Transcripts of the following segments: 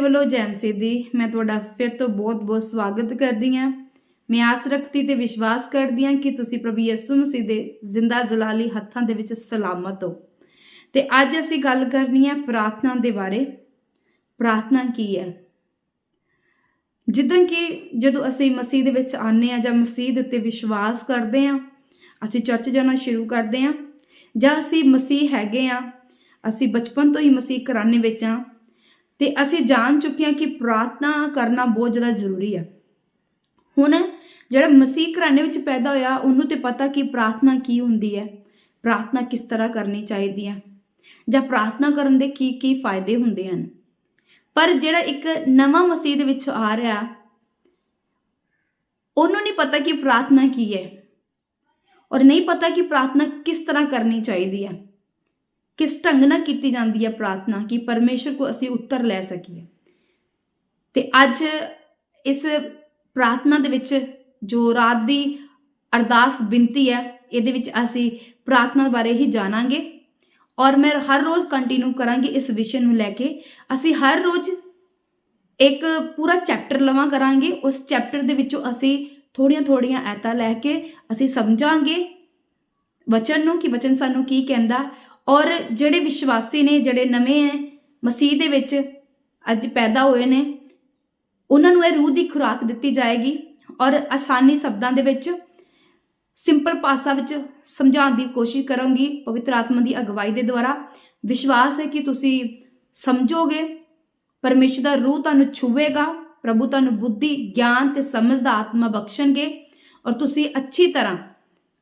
ਵੱਲੋਂ ਜੈ ਮਸੀਹ ਦੀ ਮੈਂ ਤੁਹਾਡਾ ਫਿਰ ਤੋਂ ਬਹੁਤ-ਬਹੁਤ ਸਵਾਗਤ ਕਰਦੀ ਹਾਂ। ਮੈਂ ਆਸ ਰੱਖਦੀ ਤੇ ਵਿਸ਼ਵਾਸ ਕਰਦੀ ਹਾਂ ਕਿ ਤੁਸੀਂ ਪ੍ਰਭੂ ਯਿਸੂ ਮਸੀਹ ਦੇ ਜ਼ਿੰਦਾ ਜਲਾਲੀ ਹੱਥਾਂ ਦੇ ਵਿੱਚ ਸਲਾਮਤ ਹੋ। ਤੇ ਅੱਜ ਅਸੀਂ ਗੱਲ ਕਰਨੀ ਹੈ ਪ੍ਰਾਰਥਨਾ ਦੇ ਬਾਰੇ। ਪ੍ਰਾਰਥਨਾ ਕੀ ਹੈ? ਜਿੱਦਾਂ ਕਿ ਜਦੋਂ ਅਸੀਂ ਮਸੀਹ ਦੇ ਵਿੱਚ ਆਨੇ ਆ ਜਾਂ ਮਸੀਹ ਦੇ ਉੱਤੇ ਵਿਸ਼ਵਾਸ ਕਰਦੇ ਆ ਅਸੀਂ ਚਰਚ ਜਾਣਾ ਸ਼ੁਰੂ ਕਰਦੇ ਆ ਜਾਂ ਅਸੀਂ ਮਸੀਹ ਹੈਗੇ ਆ ਅਸੀਂ ਬਚਪਨ ਤੋਂ ਹੀ ਮਸੀਹ ਘਰਾਣੇ ਵਿੱਚ ਆ ਤੇ ਅਸੀਂ ਜਾਣ ਚੁੱਕੇ ਹਾਂ ਕਿ ਪ੍ਰਾਰਥਨਾ ਕਰਨਾ ਬਹੁਤ ਜ਼ਿਆਦਾ ਜ਼ਰੂਰੀ ਹੈ। ਹੁਣ ਜਿਹੜਾ ਮਸੀਹ ਘਰਾਣੇ ਵਿੱਚ ਪੈਦਾ ਹੋਇਆ, ਉਹਨੂੰ ਤੇ ਪਤਾ ਕਿ ਪ੍ਰਾਰਥਨਾ ਕੀ ਹੁੰਦੀ ਹੈ। ਪ੍ਰਾਰਥਨਾ ਕਿਸ ਤਰ੍ਹਾਂ ਕਰਨੀ ਚਾਹੀਦੀ ਹੈ? ਜਾਂ ਪ੍ਰਾਰਥਨਾ ਕਰਨ ਦੇ ਕੀ ਕੀ ਫਾਇਦੇ ਹੁੰਦੇ ਹਨ? ਪਰ ਜਿਹੜਾ ਇੱਕ ਨਵਾਂ ਮਸੀਹ ਦੇ ਵਿੱਚ ਆ ਰਿਹਾ, ਉਹਨੂੰ ਨਹੀਂ ਪਤਾ ਕਿ ਪ੍ਰਾਰਥਨਾ ਕੀ ਹੈ। ਔਰ ਨਹੀਂ ਪਤਾ ਕਿ ਪ੍ਰਾਰਥਨਾ ਕਿਸ ਤਰ੍ਹਾਂ ਕਰਨੀ ਚਾਹੀਦੀ ਹੈ। ਕਿਸ ਢੰਗ ਨਾਲ ਕੀਤੀ ਜਾਂਦੀ ਹੈ ਪ੍ਰਾਰਥਨਾ ਕਿ ਪਰਮੇਸ਼ਰ ਕੋ ਅਸੀਂ ਉੱਤਰ ਲੈ ਸਕੀਏ? ਤੇ ਅੱਜ ਇਸ ਪ੍ਰਾਰਥਨਾ ਦੇ ਵਿੱਚ ਜੋ ਰਾਤ ਦੀ ਅਰਦਾਸ ਬੇਨਤੀ ਹੈ, ਇਹਦੇ ਵਿੱਚ ਅਸੀਂ ਪ੍ਰਾਰਥਨਾ ਬਾਰੇ ਹੀ ਜਾਣਾਂਗੇ। ਔਰ ਮੈਂ ਹਰ ਰੋਜ਼ ਕੰਟੀਨਿਊ ਕਰਾਂਗੀ ਇਸ ਵਿਸ਼ੇ ਨੂੰ ਲੈ ਕੇ। ਅਸੀਂ ਹਰ ਰੋਜ਼ ਇੱਕ ਪੂਰਾ ਚੈਪਟਰ ਲਵਾਂ ਕਰਾਂਗੇ। ਉਸ ਚੈਪਟਰ ਦੇ ਵਿੱਚੋਂ ਅਸੀਂ ਥੋੜੀਆਂ ਥੋੜੀਆਂ ਐਤਾਂ ਲੈ ਕੇ ਅਸੀਂ ਸਮਝਾਂਗੇ। ਵਚਨ ਨੂੰ ਕਿ ਵਚਨ ਸਾਨੂੰ ਕੀ ਕਹਿੰਦਾ? ਔਰ ਜਿਹੜੇ ਵਿਸ਼ਵਾਸੀ ਨੇ, ਜਿਹੜੇ ਨਵੇਂ ਹੈ ਮਸੀਹ ਦੇ ਵਿੱਚ ਅੱਜ ਪੈਦਾ ਹੋਏ ਨੇ, ਉਹਨਾਂ ਨੂੰ ਇਹ ਰੂਹ ਦੀ ਖੁਰਾਕ ਦਿੱਤੀ ਜਾਏਗੀ ਔਰ ਆਸਾਨੀ ਸ਼ਬਦਾਂ ਦੇ ਵਿੱਚ ਸਿੰਪਲ ਭਾਸ਼ਾ ਵਿੱਚ ਸਮਝਾਉਣ ਦੀ ਕੋਸ਼ਿਸ਼ ਕਰਾਂਗੀ, ਪਵਿੱਤਰ ਆਤਮਾ ਦੀ ਅਗਵਾਈ ਦੇ ਦੁਆਰਾ। ਵਿਸ਼ਵਾਸ ਹੈ ਕਿ ਤੁਸੀਂ ਸਮਝੋਗੇ, ਪਰਮੇਸ਼ਰ ਦਾ ਰੂਹ ਤੁਹਾਨੂੰ ਛੂਵੇਗਾ, ਪ੍ਰਭੂ ਤੁਹਾਨੂੰ ਬੁੱਧੀ, ਗਿਆਨ ਤੇ ਸਮਝ ਦਾ ਆਤਮਾ ਬਖਸ਼ਣਗੇ ਔਰ ਤੁਸੀਂ ਅੱਛੀ ਤਰ੍ਹਾਂ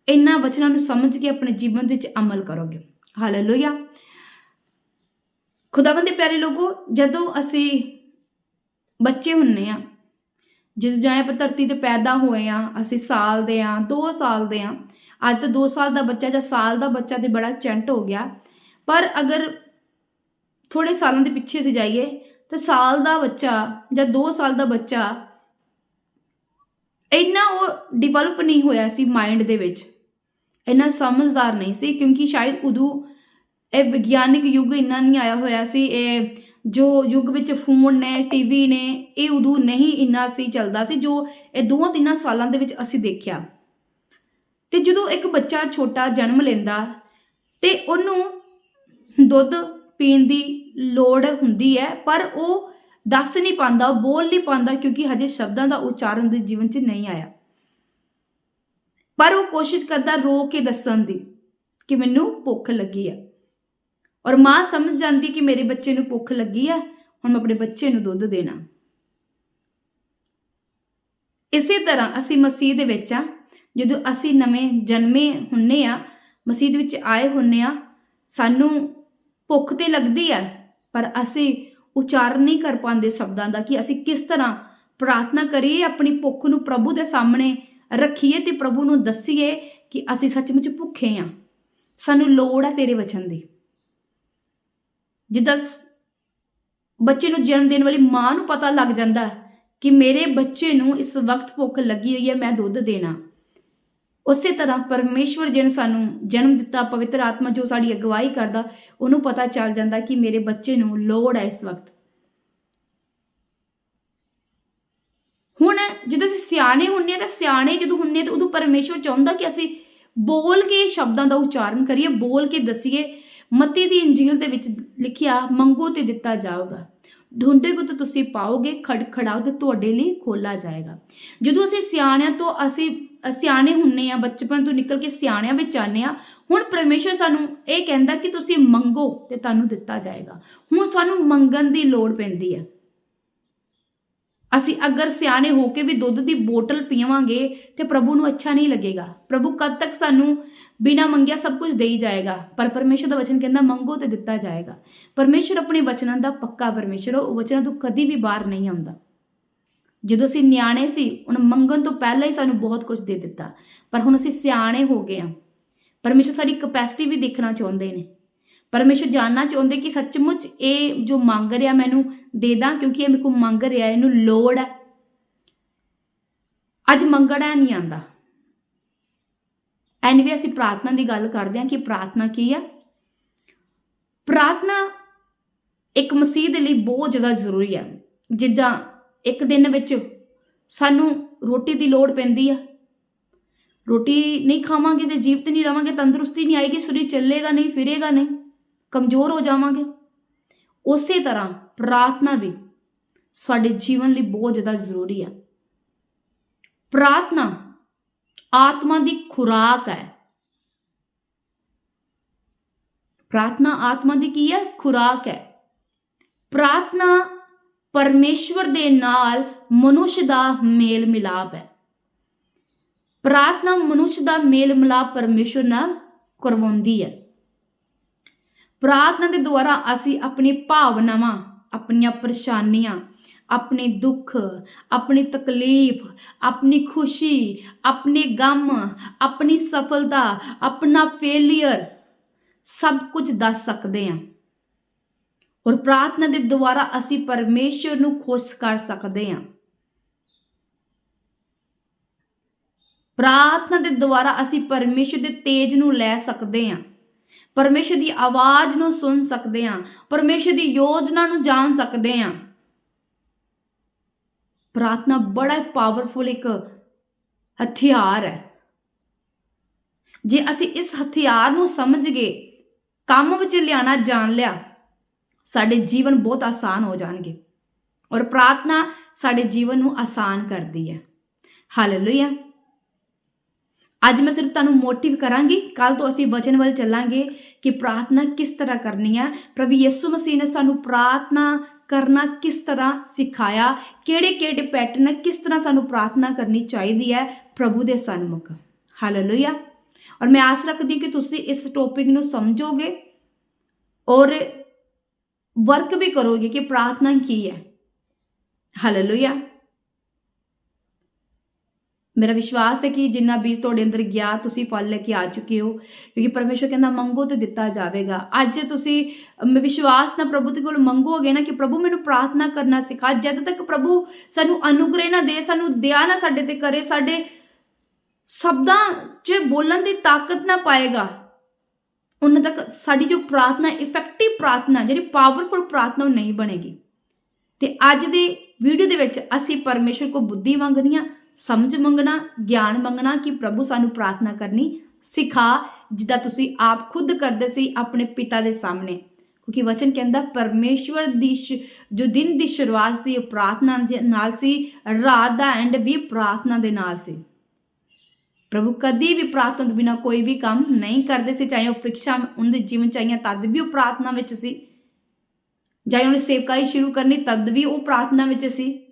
ਇਹਨਾਂ ਵਚਨਾਂ ਨੂੰ ਸਮਝ ਕੇ ਆਪਣੇ ਜੀਵਨ ਵਿੱਚ ਅਮਲ ਕਰੋਗੇ। ਹਾਲੇਲੂਇਆ ਖੁਦਾਵੰਦ ਦੇ ਪਿਆਰੇ ਲੋਕੋ ਜਦੋਂ ਅਸੀਂ ਬੱਚੇ ਹੁੰਨੇ ਆ, ਜਦੋਂ ਜਾਏ ਆਪਾਂ ਧਰਤੀ ਤੇ ਪੈਦਾ ਹੋਏ ਆ, ਅਸੀਂ ਸਾਲ ਦੇ ਆ 2 ਸਾਲ ਦੇ ਆ, ਅੱਜ ਤਾਂ 2 ਸਾਲ ਦਾ ਬੱਚਾ ਜਾਂ ਸਾਲ ਦਾ ਬੱਚਾ ਤੇ ਬੜਾ ਚੈਂਟ ਹੋ ਗਿਆ। ਪਰ ਅਗਰ ਥੋੜੇ ਸਾਲਾਂ ਦੇ ਪਿੱਛੇ ਅਸੀਂ ਜਾਈਏ, ਤਾਂ ਸਾਲ ਦਾ ਬੱਚਾ ਜਾਂ 2 ਸਾਲ ਦਾ ਬੱਚਾ ਇੰਨਾ ਉਹ ਡਿਵੈਲਪ ਨਹੀਂ ਹੋਇਆ ਸੀ ਮਾਈਂਡ ਦੇ ਵਿੱਚ। ਇੰਨਾ ਸਮਝਦਾਰ ਨਹੀਂ ਸੀ, ਕਿਉਂਕਿ ਸ਼ਾਇਦ ਉਦੋਂ ਇਹ ਵਿਗਿਆਨਿਕ ਯੁੱਗ ਇੰਨਾ ਨਹੀਂ ਆਇਆ ਹੋਇਆ ਸੀ, ਇਹ ਜੋ ਯੁੱਗ ਵਿੱਚ ਫੋਨ ਨੇ ਟੀਵੀ ਨੇ, ਇਹ ਉਦੋਂ ਨਹੀਂ ਇੰਨਾ ਸੀ ਚੱਲਦਾ ਸੀ ਜੋ ਇਹ ਦੋਹਾਂ ਤਿੰਨਾਂ ਸਾਲਾਂ ਦੇ ਵਿੱਚ ਅਸੀਂ ਦੇਖਿਆ। ਤੇ ਜਦੋਂ ਇੱਕ ਬੱਚਾ ਛੋਟਾ ਜਨਮ ਲੈਂਦਾ ਤੇ ਉਹਨੂੰ ਦੁੱਧ ਪੀਣ ਦੀ ਲੋੜ ਹੁੰਦੀ ਹੈ, ਪਰ ਉਹ ਦੱਸ ਨਹੀਂ ਪਾਉਂਦਾ, ਬੋਲ ਨਹੀਂ ਪਾਉਂਦਾ ਕਿਉਂਕਿ ਹਜੇ ਸ਼ਬਦਾਂ ਦਾ ਉਚਾਰਨ ਦੇ ਜੀਵਨ 'ਚ ਨਹੀਂ ਆਇਆ। ਪਰ ਉਹ ਕੋਸ਼ਿਸ਼ ਕਰਦਾ ਰੋ ਕੇ ਦੱਸਣ ਦੀ ਕਿ ਮੈਨੂੰ ਭੁੱਖ ਲੱਗੀ ਹੈ ਔਰ ਮਾਂ ਸਮਝ ਜਾਂਦੀ ਕਿ ਮੇਰੇ ਬੱਚੇ ਨੂੰ ਭੁੱਖ ਲੱਗੀ ਹੈ ਹੁਣ ਮੈਂ ਆਪਣੇ ਬੱਚੇ ਨੂੰ ਦੁੱਧ ਦੇਣਾ। ਇਸੇ ਤਰ੍ਹਾਂ ਅਸੀਂ ਮਸੀਹ ਦੇ ਵਿੱਚ ਆ, ਜਦੋਂ ਅਸੀਂ ਨਵੇਂ ਜਨਮੇ ਹੁੰਨੇ ਆ, ਮਸੀਹ ਵਿੱਚ ਆਏ ਹੁੰਨੇ ਆ, ਸਾਨੂੰ ਭੁੱਖ ਤੇ ਲੱਗਦੀ ਹੈ ਪਰ ਅਸੀਂ ਉਚਾਰਨ ਨਹੀਂ ਕਰ ਪਾਉਂਦੇ ਸ਼ਬਦਾਂ ਦਾ ਕਿ ਅਸੀਂ ਕਿਸ ਤਰ੍ਹਾਂ ਪ੍ਰਾਰਥਨਾ ਕਰੀਏ, ਆਪਣੀ ਭੁੱਖ ਨੂੰ ਪ੍ਰਭੂ ਦੇ ਸਾਹਮਣੇ ਰੱਖੀਏ ਤੇ ਪ੍ਰਭੂ ਨੂੰ ਦੱਸੀਏ ਕਿ ਅਸੀਂ ਸੱਚਮੁੱਚ ਭੁੱਖੇ ਆ। ਸਾਨੂੰ ਲੋੜ ਹੈ ਤੇਰੇ ਵਚਨ ਦੀ। ਜਿੱਦਾਂ ਬੱਚੇ ਨੂੰ ਜਨਮ ਦੇਣ ਵਾਲੀ ਮਾਂ ਨੂੰ ਪਤਾ ਲੱਗ ਜਾਂਦਾ ਕਿ ਮੇਰੇ ਬੱਚੇ ਨੂੰ ਇਸ ਵਕਤ ਭੁੱਖ ਲੱਗੀ ਹੋਈ ਹੈ, ਮੈਂ ਦੁੱਧ ਦੇਣਾ। ਉਸੇ ਤਰ੍ਹਾਂ ਪਰਮੇਸ਼ਵਰ ਜਿਨ ਸਾਨੂੰ ਜਨਮ ਦਿੱਤਾ, ਪਵਿੱਤਰ ਆਤਮਾ ਜੋ ਸਾਡੀ ਅਗਵਾਈ ਕਰਦਾ, ਉਹਨੂੰ ਪਤਾ ਚੱਲ ਜਾਂਦਾ ਕਿ ਮੇਰੇ ਬੱਚੇ ਨੂੰ ਲੋੜ ਹੈ ਇਸ ਵਕਤ। ਹੁਣ ਜਦੋਂ ਅਸੀਂ ਸਿਆਣੇ ਹੁੰਨੇ ਆ ਤਾਂ ਸਿਆਣੇ ਜਦੋਂ ਹੁੰਨੇ ਤਾਂ ਉਦੋਂ ਪਰਮੇਸ਼ਵਰ ਚਾਹੁੰਦਾ ਕਿ ਅਸੀਂ ਬੋਲ ਕੇ ਸ਼ਬਦਾਂ ਦਾ ਉਚਾਰਨ ਕਰੀਏ, ਬੋਲ ਕੇ ਦਸੀਏ ਮਤੀ ਦੀ ਇੰਜੀਲ ਦੇ ਵਿੱਚ ਲਿਖਿਆ, ਮੰਗੋ ਤੇ ਦਿੱਤਾ ਜਾਊਗਾ। ਢੂੰਡੇਗੋ ਤਾਂ ਤੁਸੀਂ ਪਾਓਗੇ, ਖੜਖੜਾਓ ਤੇ ਤੁਹਾਡੇ ਲਈ ਖੋਲਾ ਜਾਏਗਾ। ਜਦੋਂ ਅਸੀਂ ਸਿਆਣਿਆਂ ਤੋਂ ਅਸੀਂ, ਸਿਆਣੇ ਹੁੰਨੇ ਆ, ਬਚਪਨ ਤੋਂ ਨਿਕਲ ਕੇ ਸਿਆਣਿਆਂ ਵਿੱਚ ਆਨੇ ਆ, ਹੁਣ ਪਰਮੇਸ਼ਰ ਸਾਨੂੰ ਇਹ ਕਹਿੰਦਾ ਕਿ ਤੁਸੀਂ ਮੰਗੋ ਤੇ ਤੁਹਾਨੂੰ ਦਿੱਤਾ ਜਾਏਗਾ। ਹੁਣ ਸਾਨੂੰ ਮੰਗਣ ਦੀ ਲੋੜ ਪੈਂਦੀ ਹੈ। ਅਸੀਂ ਅਗਰ ਸਿਆਣੇ ਹੋ ਕੇ ਵੀ ਦੁੱਧ ਦੀ ਬੋਤਲ ਪੀਵਾਂਗੇ ਤੇ ਪ੍ਰਭੂ ਨੂੰ ਅੱਛਾ ਨਹੀਂ ਲੱਗੇਗਾ। ਪ੍ਰਭੂ ਕਦ ਤੱਕ ਸਾਨੂੰ ਬਿਨਾ ਮੰਗਿਆ ਸਭ ਕੁਝ ਦੇਈ ਜਾਏਗਾ, ਪਰ ਪਰਮੇਸ਼ਰ ਦਾ ਵਚਨ ਕਹਿੰਦਾ ਮੰਗੋ ਤੇ ਦਿੱਤਾ ਜਾਏਗਾ। ਪਰਮੇਸ਼ਰ ਆਪਣੇ ਵਚਨਾਂ ਦਾ ਪੱਕਾ ਪਰਮੇਸ਼ਰ ਉਹ ਵਚਨਾਂ ਤੋਂ ਕਦੀ ਵੀ ਬਾਹਰ ਨਹੀਂ ਆਉਂਦਾ। ਜਦੋਂ ਅਸੀਂ ਨਿਆਣੇ ਸੀ ਉਹਨ ਮੰਗਣ ਤੋਂ ਪਹਿਲਾਂ ਹੀ ਸਾਨੂੰ ਬਹੁਤ ਕੁਝ ਦੇ ਦਿੱਤਾ, ਪਰ ਹੁਣ ਅਸੀਂ ਸਿਆਣੇ ਹੋ ਗਏ ਹਾਂ। ਪਰਮੇਸ਼ਰ ਸਾਡੀ ਕਪੈਸਿਟੀ ਵੀ ਦੇਖਣਾ ਚਾਹੁੰਦੇ ਨੇ। ਪਰਮੇਸ਼ਰ ਜਾਨਣਾ ਚਾਹੁੰਦੇ ਕਿ ਸੱਚਮੁੱਚ ਇਹ ਜੋ ਮੰਗ ਰਿਹਾ ਮੈਨੂੰ ਦੇ ਦਾਂ, ਕਿਉਂਕਿ ਇਹ ਮੇਰੇ ਕੋਲ ਮੰਗ ਰਿਹਾ, ਇਹਨੂੰ ਲੋੜ ਹੈ। ਅੱਜ ਮੰਗਣਾ ਨਹੀਂ ਆਂਦਾ ਐਨੀਵੇ ਅਸੀਂ ਪ੍ਰਾਰਥਨਾ ਦੀ ਗੱਲ ਕਰਦੇ ਹਾਂ ਕਿ ਪ੍ਰਾਰਥਨਾ ਕੀ ਹੈ ਪ੍ਰਾਰਥਨਾ ਇੱਕ ਮਸੀਹ ਦੇ ਲਈ ਬਹੁਤ ਜ਼ਿਆਦਾ ਜ਼ਰੂਰੀ ਹੈ ਜਿੱਦਾਂ ਇੱਕ ਦਿਨ ਵਿੱਚ ਸਾਨੂੰ ਰੋਟੀ ਦੀ ਲੋੜ ਪੈਂਦੀ ਆ। ਰੋਟੀ ਨਹੀਂ ਖਾਵਾਂਗੇ ਤੇ ਜੀਵਤ ਨਹੀਂ ਰਵਾਂਗੇ, ਤੰਦਰੁਸਤੀ ਨਹੀਂ ਆਏਗੀ, ਸਰੀਰ ਚੱਲੇਗਾ ਨਹੀਂ, ਫਿਰੇਗਾ ਨਹੀਂ, ਕਮਜ਼ੋਰ ਹੋ ਜਾਵਾਂਗੇ। ਉਸੇ ਤਰ੍ਹਾਂ ਪ੍ਰਾਰਥਨਾ ਵੀ ਸਾਡੇ ਜੀਵਨ ਲਈ ਬਹੁਤ ਜ਼ਿਆਦਾ ਜ਼ਰੂਰੀ ਹੈ ਪ੍ਰਾਰਥਨਾ ਆਤਮਾ ਦੀ ਖੁਰਾਕ ਹੈ। ਪ੍ਰਾਰਥਨਾ ਆਤਮਾ ਦੀ ਕੀ ਹੈ? ਖੁਰਾਕ ਹੈ। ਪ੍ਰਾਰਥਨਾ ਪਰਮੇਸ਼ਵਰ ਦੇ ਨਾਲ ਮਨੁੱਖ ਦਾ ਮੇਲ ਮਿਲਾਪ ਹੈ। ਪ੍ਰਾਰਥਨਾ ਮਨੁੱਖ ਦਾ ਮੇਲ ਮਿਲਾਪ ਪਰਮੇਸ਼ਵਰ ਨਾਲ ਕਰਵਾਉਂਦੀ ਹੈ। ਪ੍ਰਾਰਥਨਾ ਦੇ ਦੁਆਰਾ ਅਸੀਂ ਆਪਣੀ ਭਾਵਨਾਵਾਂ, ਆਪਣੀਆਂ ਪਰੇਸ਼ਾਨੀਆਂ ਆਪਣੇ ਦੁੱਖ, ਆਪਣੀ ਤਕਲੀਫ, ਆਪਣੀ ਖੁਸ਼ੀ, ਆਪਣੇ ਗਮ, ਆਪਣੀ ਸਫਲਤਾ, ਆਪਣਾ ਫੇਲਿਅਰ ਸਭ ਕੁਝ ਦੱਸ ਸਕਦੇ ਹਾਂ। ਔਰ ਪ੍ਰਾਰਥਨਾ ਦੇ ਦੁਆਰਾ ਅਸੀਂ ਪਰਮੇਸ਼ਰ ਨੂੰ ਖੁਸ਼ ਕਰ ਸਕਦੇ ਹਾਂ। ਪ੍ਰਾਰਥਨਾ ਦੇ ਦੁਆਰਾ ਅਸੀਂ ਪਰਮੇਸ਼ਰ ਦੇ ਤੇਜ ਨੂੰ ਲੈ ਸਕਦੇ ਹਾਂ। ਪਰਮੇਸ਼ਰ ਦੀ ਆਵਾਜ਼ ਨੂੰ ਸੁਣ ਸਕਦੇ ਹਾਂ। ਪਰਮੇਸ਼ਰ ਦੀ ਯੋਜਨਾ ਨੂੰ ਜਾਣ ਸਕਦੇ ਹਾਂ। ਪ੍ਰਾਰਥਨਾ ਬੜਾ ਪਾਵਰਫੁਲ ਇੱਕ ਹਥਿਆਰ ਹੈ। ਜੇ ਅਸੀਂ ਇਸ ਹਥਿਆਰ ਨੂੰ ਸਮਝ ਗਏ, ਕੰਮ ਵਿੱਚ ਲਿਆਣਾ ਜਾਣ ਲਿਆ, ਸਾਡੇ ਜੀਵਨ ਬਹੁਤ ਆਸਾਨ ਹੋ ਜਾਣਗੇ ਔਰ ਪ੍ਰਾਰਥਨਾ ਸਾਡੇ ਜੀਵਨ ਨੂੰ ਆਸਾਨ ਕਰਦੀ ਹੈ। ਹਾਲੇਲੂਇਆ ਅੱਜ ਮੈਂ ਸਿਰਫ ਤੁਹਾਨੂੰ ਮੋਟਿਵ ਕਰਾਂਗੀ ਕੱਲ ਤੋਂ ਅਸੀਂ ਵਚਨ ਵੱਲ ਚੱਲਾਂਗੇ ਕਿ ਪ੍ਰਾਰਥਨਾ ਕਿਸ ਤਰ੍ਹਾਂ ਕਰਨੀ ਹੈ। ਪ੍ਰਭੂ ਯਿਸੂ ਮਸੀਹ ਨੇ ਸਾਨੂੰ ਪ੍ਰਾਰਥਨਾ ਕਰਨਾ ਕਿਸ ਤਰ੍ਹਾਂ ਸਿਖਾਇਆ ਕਿਹੜੇ ਕਿਹੜੇ ਪੈਟਰਨ ਕਿਸ ਤਰ੍ਹਾਂ ਸਾਨੂੰ ਪ੍ਰਾਰਥਨਾ ਕਰਨੀ ਚਾਹੀਦੀ ਹੈ ਪ੍ਰਭੂ ਦੇ ਸਨਮੁਖ ਹਾਲੇਲੂਇਆ ਔਰ ਮੈਂ ਆਸ ਰੱਖਦੀ ਕਿ ਤੁਸੀਂ ਇਸ ਟੌਪਿਕ ਨੂੰ ਸਮਝੋਗੇ ਔਰ ਵਰਕ ਵੀ ਕਰੋਗੇ ਕਿ ਪ੍ਰਾਰਥਨਾ ਕੀ ਹੈ ਹਾਲੇਲੂਇਆ ਮੇਰਾ ਵਿਸ਼ਵਾਸ ਹੈ ਕਿ ਜਿੰਨਾ ਬੀਜ ਤੁਹਾਡੇ ਅੰਦਰ ਗਿਆ, ਤੁਸੀਂ ਫਲ ਲੈ ਕੇ ਆ ਚੁੱਕੇ ਹੋ, ਕਿਉਂਕਿ ਪਰਮੇਸ਼ਰ ਕਹਿੰਦਾ ਮੰਗੋ ਤੇ ਦਿੱਤਾ ਜਾਵੇਗਾ। ਅੱਜ ਤੁਸੀਂ ਵਿਸ਼ਵਾਸ ਨਾਲ ਪ੍ਰਭੂ ਦੇ ਕੋਲ ਮੰਗੋਗੇ ਨਾ ਕਿ ਪ੍ਰਭੂ ਮੈਨੂੰ ਪ੍ਰਾਰਥਨਾ ਕਰਨਾ ਸਿਖਾ। ਜਦ ਤੱਕ ਪ੍ਰਭੂ ਸਾਨੂੰ ਅਨੁਗ੍ਰਹਿ ਨਾ ਦੇ, ਸਾਨੂੰ ਦਇਆ ਨਾ ਸਾਡੇ ਤੇ ਕਰੇ, ਸਾਡੇ ਸ਼ਬਦਾਂ 'ਚ ਬੋਲਣ ਦੀ ਤਾਕਤ ਨਾ ਪਾਏਗਾ, ਉਹਨਾਂ ਤੱਕ ਸਾਡੀ ਜੋ ਪ੍ਰਾਰਥਨਾ ਇਫੈਕਟਿਵ ਪ੍ਰਾਰਥਨਾ, ਜਿਹੜੀ ਪਾਵਰਫੁਲ ਪ੍ਰਾਰਥਨਾ ਉਹ ਨਹੀਂ ਬਣੇਗੀ। ਤੇ ਅੱਜ ਦੇ ਵੀਡੀਓ ਦੇ ਵਿੱਚ ਅਸੀਂ ਪਰਮੇਸ਼ਰ ਕੋ ਬੁੱਧੀ ਮੰਗਣੀ ਆ ਸਮਝ ਮੰਗਣਾ, ਗਿਆਨ ਮੰਗਣਾ ਕਿ ਪ੍ਰਭੂ ਸਾਨੂੰ ਪ੍ਰਾਰਥਨਾ ਕਰਨੀ ਸਿਖਾ, ਜਿੱਦਾਂ ਤੁਸੀਂ ਆਪ ਖੁਦ ਕਰਦੇ ਸੀ ਆਪਣੇ ਪਿਤਾ ਦੇ ਸਾਹਮਣੇ। ਕਿਉਂਕਿ ਵਚਨ ਕਹਿੰਦਾ, ਪਰਮੇਸ਼ਵਰ ਦੀ ਸ਼- ਜੋ ਦਿਨ ਦੀ ਸ਼ੁਰੂਆਤ ਸੀ, ਉਹ ਪ੍ਰਾਰਥਨਾ ਦੇ ਨਾਲ ਸੀ, ਰਾਤ ਦਾ ਐਂਡ ਵੀ ਪ੍ਰਾਰਥਨਾ ਦੇ ਨਾਲ ਸੀ। ਪ੍ਰਭੂ ਕਦੀ ਵੀ ਪ੍ਰਾਰਥਨਾ ਤੋਂ ਬਿਨਾ ਕੋਈ ਵੀ ਕੰਮ ਨਹੀਂ ਕਰਦੇ ਸੀ, ਚਾਹੇ ਉਹ ਪ੍ਰੀਖਿਆ ਉਹਦੇ ਜੀਵਨ ਚਾਹੀਆਂ ਤਦ ਵੀ ਉਹ ਪ੍ਰਾਰਥਨਾ ਵਿੱਚ ਸੀ। ਚਾਹੇ ਉਹਨੇ ਸੇਵਕਾਈ ਸ਼ੁਰੂ ਕਰਨੀ, ਤਦ ਵੀ ਉਹ ਪ੍ਰਾਰਥਨਾ ਵਿੱਚ ਸੀ।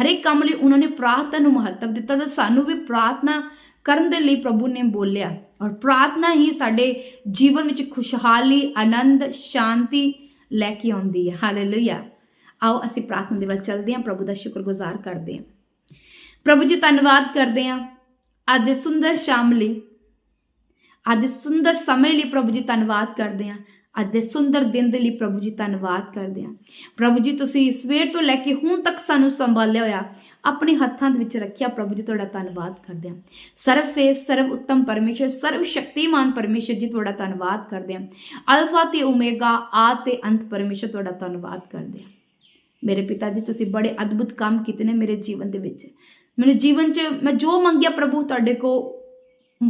ਹਰੇਕ ਕੰਮ ਲਈ ਉਹਨਾਂ ਨੇ ਪ੍ਰਾਰਥਨਾ ਨੂੰ ਮਹੱਤਵ ਦਿੱਤਾ ਤੇ ਸਾਨੂੰ ਵੀ ਪ੍ਰਾਰਥਨਾ ਕਰਨ ਦੇ ਲਈ ਪ੍ਰਭੂ ਨੇ ਬੋਲਿਆ। ਔਰ ਪ੍ਰਾਰਥਨਾ ਹੀ ਸਾਡੇ ਜੀਵਨ ਵਿੱਚ ਖੁਸ਼ਹਾਲੀ, ਆਨੰਦ, ਸ਼ਾਂਤੀ ਲੈ ਕੇ ਆਉਂਦੀ ਹੈ। ਹਾਲੇਲੂਇਆ ਆਓ ਅਸੀਂ ਪ੍ਰਾਰਥਨਾ ਦੇ ਵੱਲ ਚੱਲਦੇ ਹਾਂ। ਪ੍ਰਭੂ ਦਾ ਸ਼ੁਕਰਗੁਜ਼ਾਰ ਕਰਦੇ ਹਾਂ। ਪ੍ਰਭੂ ਜੀ, ਧੰਨਵਾਦ ਕਰਦੇ ਹਾਂ। ਅੱਜ ਦੇ ਸੁੰਦਰ ਸ਼ਾਮ ਲਈ, ਅੱਜ ਸੁੰਦਰ ਸਮੇਂ ਲਈ ਪ੍ਰਭੂ ਜੀ, ਧੰਨਵਾਦ ਕਰਦੇ ਹਾਂ। ਅੱਜ ਦੇ ਸੁੰਦਰ ਦਿਨ ਦੇ ਲਈ ਪ੍ਰਭੂ ਜੀ ਧੰਨਵਾਦ ਕਰਦੇ ਹਾਂ। ਪ੍ਰਭੂ ਜੀ, ਤੁਸੀਂ ਸਵੇਰ ਤੋਂ ਲੈ ਕੇ ਹੁਣ ਤੱਕ ਸਾਨੂੰ ਸੰਭਾਲਿਆ ਹੋਇਆ ਆਪਣੇ ਹੱਥਾਂ ਦੇ ਵਿੱਚ ਰੱਖਿਆ ਪ੍ਰਭੂ ਜੀ, ਤੁਹਾਡਾ ਧੰਨਵਾਦ ਕਰਦੇ ਹਾਂ। ਸਰਵ ਸੇ ਸਰਵ ਉੱਤਮ ਪਰਮੇਸ਼ਰ, ਸਰਵ ਸ਼ਕਤੀਮਾਨ ਪਰਮੇਸ਼ਰ ਜੀ, ਤੁਹਾਡਾ ਧੰਨਵਾਦ ਕਰਦੇ ਹਾਂ। ਅਲਫਾ ਤੇ ਓਮੇਗਾ ਆਦ ਤੇ ਅੰਤ ਪਰਮੇਸ਼ਰ, ਤੁਹਾਡਾ ਧੰਨਵਾਦ ਕਰਦੇ ਹਾਂ। ਮੇਰੇ ਪਿਤਾ ਜੀ, ਤੁਸੀਂ ਬੜੇ ਅਦਭੁਤ ਕੰਮ ਕੀਤੇ ਨੇ ਮੇਰੇ ਜੀਵਨ ਦੇ ਵਿੱਚ। ਮੈਨੂੰ ਜੀਵਨ 'ਚ ਮੈਂ ਜੋ ਮੰਗਿਆ ਪ੍ਰਭੂ, ਤੁਹਾਡੇ ਕੋ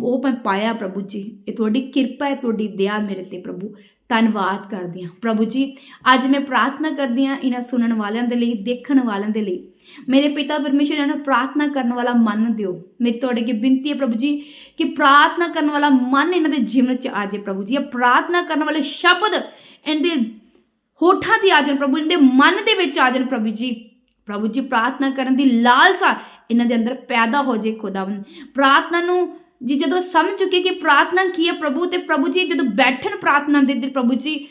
ਉਹ ਮੈਂ ਪਾਇਆ ਪ੍ਰਭੂ ਜੀ। ਇਹ ਤੁਹਾਡੀ ਕਿਰਪਾ ਹੈ, ਤੁਹਾਡੀ ਦਇਆ ਮੇਰੇ ਤੇ ਪ੍ਰਭੂ। ਧੰਨਵਾਦ ਕਰਦੀ ਹਾਂ। ਪ੍ਰਭੂ ਜੀ, ਅੱਜ ਮੈਂ ਪ੍ਰਾਰਥਨਾ ਕਰਦੀ ਹਾਂ ਇਹਨਾਂ ਸੁਣਨ ਵਾਲਿਆਂ ਦੇ ਲਈ, ਦੇਖਣ ਵਾਲਿਆਂ ਦੇ ਲਈ। ਮੇਰੇ ਪਿਤਾ ਪਰਮੇਸ਼ਰ, ਇਹਨਾਂ ਨੂੰ ਪ੍ਰਾਰਥਨਾ ਕਰਨ ਵਾਲਾ ਮਨ ਦਿਓ। ਮੇਰੀ ਤੁਹਾਡੇ ਅੱਗੇ ਬੇਨਤੀ ਹੈ ਪ੍ਰਭੂ ਜੀ, ਕਿ ਪ੍ਰਾਰਥਨਾ ਕਰਨ ਵਾਲਾ ਮਨ ਇਹਨਾਂ ਦੇ ਜੀਵਨ 'ਚ ਆ ਜਾਏ ਪ੍ਰਭੂ ਜੀ। ਇਹ ਪ੍ਰਾਰਥਨਾ ਕਰਨ ਵਾਲੇ ਸ਼ਬਦ ਇਹਦੇ ਹੋਠਾਂ ਦੀ ਆ ਜਾਣ ਪ੍ਰਭੂ, ਇਹਦੇ ਮਨ ਦੇ ਵਿੱਚ ਆ ਜਾਣ ਪ੍ਰਭੂ ਜੀ। ਪ੍ਰਭੂ ਜੀ, ਪ੍ਰਾਰਥਨਾ ਕਰਨ ਦੀ ਲਾਲਸਾ ਇਹਨਾਂ ਦੇ ਅੰਦਰ ਪੈਦਾ ਹੋ ਜੇ ਖੁਦਾਵੰ ਪ੍ਰਾਰਥਨਾ ਨੂੰ ਜੀ, ਜਦੋਂ ਸਮਝ ਚੁੱਕੇ ਕਿ ਪ੍ਰਾਰਥਨਾ ਕੀ ਹੈ ਪ੍ਰਭੂ ਤੇ ਪ੍ਰਭੂ ਜੀ, ਜਦੋਂ ਬੈਠਣ ਪ੍ਰਾਰਥਨਾ ਦੇ ਦਿਨ ਪ੍ਰਭੂ ਜੀ,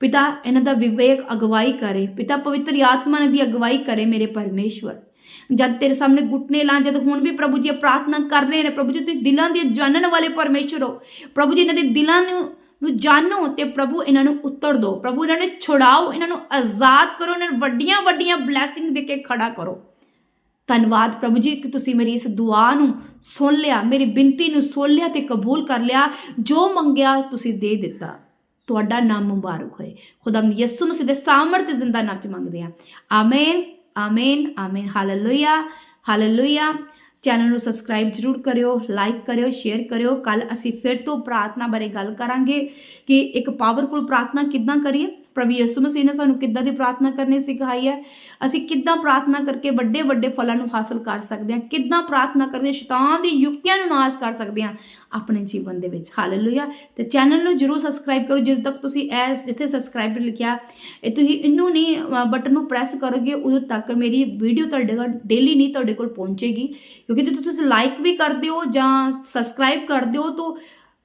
ਪਿਤਾ, ਇਹਨਾਂ ਦਾ ਵਿਵੇਕ ਅਗਵਾਈ ਕਰੇ, ਪਿਤਾ ਪਵਿੱਤਰ ਆਤਮਾ ਦੀ ਅਗਵਾਈ ਕਰੇ ਮੇਰੇ ਪਰਮੇਸ਼ਵਰ। ਜਦ ਤੇਰੇ ਸਾਹਮਣੇ ਗੁੱਟਨੇ ਲਾਂ ਜਦ ਹੁਣ ਵੀ ਪ੍ਰਭੂ ਜੀ ਪ੍ਰਾਰਥਨਾ ਕਰ ਰਹੇ ਨੇ, ਪ੍ਰਭੂ ਜੀ ਤੁਸੀਂ ਦਿਲਾਂ ਦੀ ਜਾਣਨ ਵਾਲੇ ਪਰਮੇਸ਼ਵਰ ਹੋ। ਪ੍ਰਭੂ ਜੀ ਇਹਨਾਂ ਦੇ ਦਿਲਾਂ ਨੂੰ ਨੂੰ ਜਾਣੋ ਤੇ ਪ੍ਰਭੂ ਇਹਨਾਂ ਨੂੰ ਉੱਤਰ ਦਿਓ ਪ੍ਰਭੂ ਇਹਨਾਂ ਨੂੰ ਛੁਡਾਓ, ਇਹਨਾਂ ਨੂੰ ਆਜ਼ਾਦ ਕਰੋ, ਇਹਨਾਂ ਨੂੰ ਵੱਡੀਆਂ ਵੱਡੀਆਂ ਬਲੇਸਿੰਗ ਦੇ ਕੇ ਖੜਾ ਕਰੋ। ਧੰਨਵਾਦ ਪ੍ਰਭੂ ਜੀ ਕਿ ਤੁਸੀਂ ਮੇਰੀ ਇਸ ਦੁਆ ਨੂੰ ਸੁਣ ਲਿਆ, ਮੇਰੀ ਬੇਨਤੀ ਨੂੰ ਸੁਣ ਲਿਆ ਤੇ ਕਬੂਲ ਕਰ ਲਿਆ, ਜੋ ਮੰਗਿਆ ਤੁਸੀਂ ਦੇ ਦਿੱਤਾ। ਤੁਹਾਡਾ ਨਾਮ ਮੁਬਾਰਕ ਹੋਏ। ਖੁਦਾਮ ਯਿਸੂ ਮਸੀਹ ਦੇ ਸਾਮਰਥ ਜ਼ਿੰਦਾ ਨਾਮ ਚ ਮੰਗਦੇ ਆ amen amen amen. Hallelujah hallelujah. Channel ਨੂੰ ਸਬਸਕ੍ਰਾਈਬ ਜਰੂਰ ਕਰਿਓ, ਲਾਈਕ ਕਰਿਓ, ਸ਼ੇਅਰ ਕਰਿਓ। ਕੱਲ ਅਸੀਂ ਫਿਰ ਤੋਂ ਪ੍ਰਾਰਥਨਾ ਬਾਰੇ ਗੱਲ ਕਰਾਂਗੇ ਕਿ ਇੱਕ ਪਾਵਰਫੁਲ ਪ੍ਰਾਰਥਨਾ ਕਿੱਦਾਂ ਕਰੀਏ? ਪ੍ਰਭੂ ਯਿਸੂ ਮਸੀਹ ਨੇ ਸਾਨੂੰ ਕਿੱਦਾਂ ਦੀ ਪ੍ਰਾਰਥਨਾ ਕਰਨੀ ਸਿਖਾਈ ਹੈ? ਅਸੀਂ ਕਿੱਦਾਂ ਪ੍ਰਾਰਥਨਾ ਕਰਕੇ ਵੱਡੇ ਵੱਡੇ ਫਲਾਂ ਨੂੰ ਹਾਸਲ ਕਰ ਸਕਦੇ ਹਾਂ? ਕਿੱਦਾਂ ਪ੍ਰਾਰਥਨਾ ਕਰਦੇ ਸ਼ੈਤਾਨ ਦੀ ਯੁਕਤੀਆਂ ਨੂੰ ਨਾਸ਼ ਕਰ ਸਕਦੇ ਹਾਂ? ਆਪਣੇ ਜੀਵਨ ਦੇ ਵਿੱਚ। ਹਾਲੇਲੂਇਆ ਤੇ ਚੈਨਲ ਨੂੰ ਜਰੂਰ ਸਬਸਕ੍ਰਾਈਬ ਕਰੋ। ਜਦੋਂ ਤੱਕ ਤੁਸੀਂ ਐਸ ਜਿੱਥੇ ਸਬਸਕ੍ਰਾਈਬ ਲਿਖਿਆ, ਇਹ ਤੁਸੀਂ ਇਹਨੂੰ ਨਹੀਂ ਬਟਨ ਨੂੰ ਪ੍ਰੈਸ ਕਰੋਗੇ, ਉਦੋਂ ਤੱਕ ਮੇਰੀ ਵੀਡੀਓ ਤੁਹਾਡੇ ਕੋਲ ਡੇਲੀ ਨਹੀਂ ਤੁਹਾਡੇ ਕੋਲ ਪਹੁੰਚੇਗੀ। ਕਿਉਂਕਿ ਜਦੋਂ ਤੁਸੀਂ ਲਾਈਕ ਵੀ ਕਰਦੇ ਹੋ ਜਾਂ ਸਬਸਕ੍ਰਾਈਬ ਕਰਦੇ ਹੋ, ਤਾਂ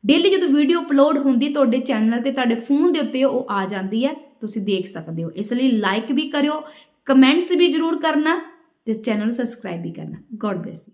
ਡੇਲੀ ਜਦੋਂ ਵੀਡੀਓ ਅਪਲੋਡ ਹੁੰਦੀ ਤੁਹਾਡੇ ਚੈਨਲ ਤੇ, ਤੁਹਾਡੇ ਫੋਨ ਦੇ ਉੱਤੇ ਉਹ ਆ ਜਾਂਦੀ ਹੈ, ਤੁਸੀਂ ਦੇਖ ਸਕਦੇ ਹੋ। ਇਸ ਲਈ ਲਾਈਕ ਵੀ ਕਰਿਓ ਕਮੈਂਟਸ ਵੀ ਜਰੂਰ ਕਰਨਾ ਤੇ ਚੈਨਲ ਨੂੰ ਸਬਸਕ੍ਰਾਈਬ ਵੀ ਕਰਨਾ। God bless